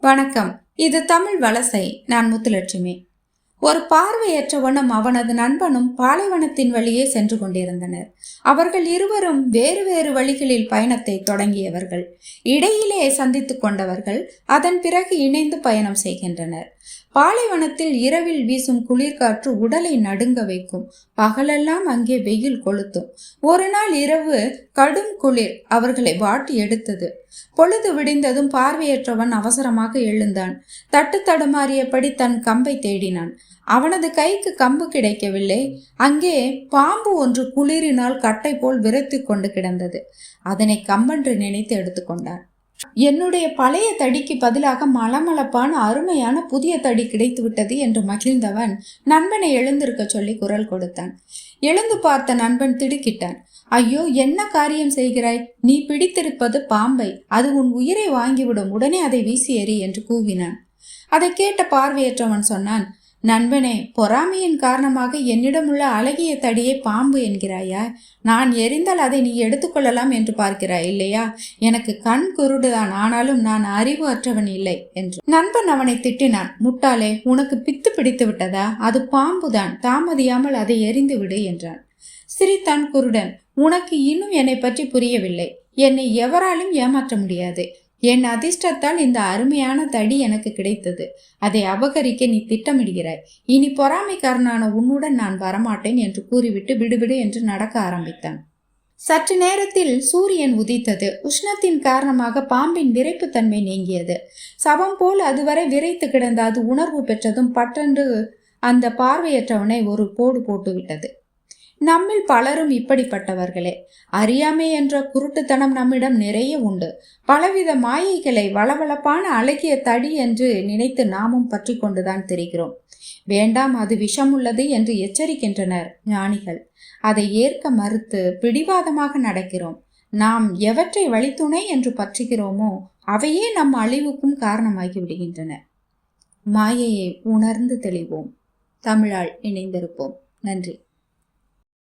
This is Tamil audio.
வணக்கம். இது தமிழ் வலசை. நான் முத்துலட்சுமி. ஒரு பார்வையற்றவனும் அவனது நண்பனும் பாலைவனத்தின் வழியே சென்று கொண்டிருந்தனர். அவர்கள் இருவரும் வேறு வேறு வழிகளில் பயணத்தை தொடங்கியவர்கள். இடையிலே சந்தித்து கொண்டவர்கள் அதன் பிறகு இணைந்து பயணம் செய்கின்றனர். பாலைவனத்தில் இரவில் வீசும் குளிர்காற்று உடலை நடுங்க வைக்கும். பகலெல்லாம் அங்கே வெயில் கொளுத்தும். ஒரு நாள் இரவு கடும் குளிர் அவர்களை வாட்டி எடுத்தது. பொழுது விடிந்ததும் பார்வையற்றவன் அவசரமாக எழுந்தான். தட்டு தடுமாறியபடி தன் கம்பை தேடினான். அவனது கைக்கு கம்பு கிடைக்கவில்லை. அங்கே பாம்பு ஒன்று குளிரினால் கட்டை போல் விரைத்து கொண்டு கிடந்தது. அதனை கம்பென்று நினைத்து எடுத்துக்கொண்டான் என்னுடைய பழைய தடிக்கு பதிலாக மலமளப்பான அருமையான புதிய தடி கிடைத்து விட்டது என்று மகிழ்ந்தவன் நண்பனை எழுந்திருக்க சொல்லி குரல் கொடுத்தான். எழுந்து பார்த்த நண்பன் திடுக்கிட்டான். ஐயோ என்ன காரியம் செய்கிறாய்? நீ பிடித்திருப்பது பாம்பை. அது உன் உயிரை வாங்கிவிடும். உடனே அதை வீசி எறி என்று கூவினான். அதை கேட்ட பார்வையற்றவன் சொன்னான் நண்பனே பொறாமையின் காரணமாக என்னிடம் உள்ள அழகிய தடியை பாம்பு என்கிறாயா? நான் எரிந்தால் அதை நீ எடுத்துக்கொள்ளலாம் என்று பார்க்கிறாய் இல்லையா? எனக்கு கண் குருடுதான் ஆனாலும் நான் அறிவு அற்றவன் இல்லை என்று. நண்பன் அவனை திட்டினான். முட்டாளே உனக்கு பித்து பிடித்து விட்டதா? அது பாம்புதான் தாமதியாமல் அதை எரிந்து விடு என்றான். சிரித்தான் குருடன் உனக்கு இன்னும் என்னை பற்றி புரியவில்லை. என்னை எவராலும் ஏமாற்ற முடியாது. என் அதிர்ஷ்டத்தால் இந்த அருமையான தடி எனக்கு கிடைத்தது. அதை அபகரிக்க நீ திட்டமிடுகிறாய். இனி பொறாமைக்காரனான உன்னுடன் நான் வரமாட்டேன் என்று கூறிவிட்டு விடுவிடு என்று நடக்க ஆரம்பித்தான். சற்று நேரத்தில் சூரியன் உதித்தது. உஷ்ணத்தின் காரணமாக பாம்பின் விரைப்புத்தன்மை நீங்கியது. சவம் போல் அதுவரை விரைத்து கிடந்த அது உணர்வு பெற்றதும் பட்டென்று அந்த பார்வையற்றவனை ஒரு போடு போட்டுவிட்டது. நம்மில் பலரும் இப்படிப்பட்டவர்களே. அறியாமை என்ற குருட்டுத்தனம் நம்மிடம் நிறைய உண்டு. பலவித மாயைகளை வளவளப்பான அழகிய தடி என்று நினைத்து நாமும் பற்றி கொண்டுதான் தெரிகிறோம். வேண்டாம் அது விஷமுள்ளது என்று எச்சரிக்கின்றனர் ஞானிகள். அதை ஏற்க மறுத்து பிடிவாதமாக நடக்கிறோம். நாம் எவற்றை வழித்துணை என்று பற்றுகிறோமோ அவையே நம் அழிவுக்கும் காரணமாகி விடுகின்றன. மாயையை உணர்ந்து தெளிவோம். தமிழால் இணைந்திருப்போம். நன்றி.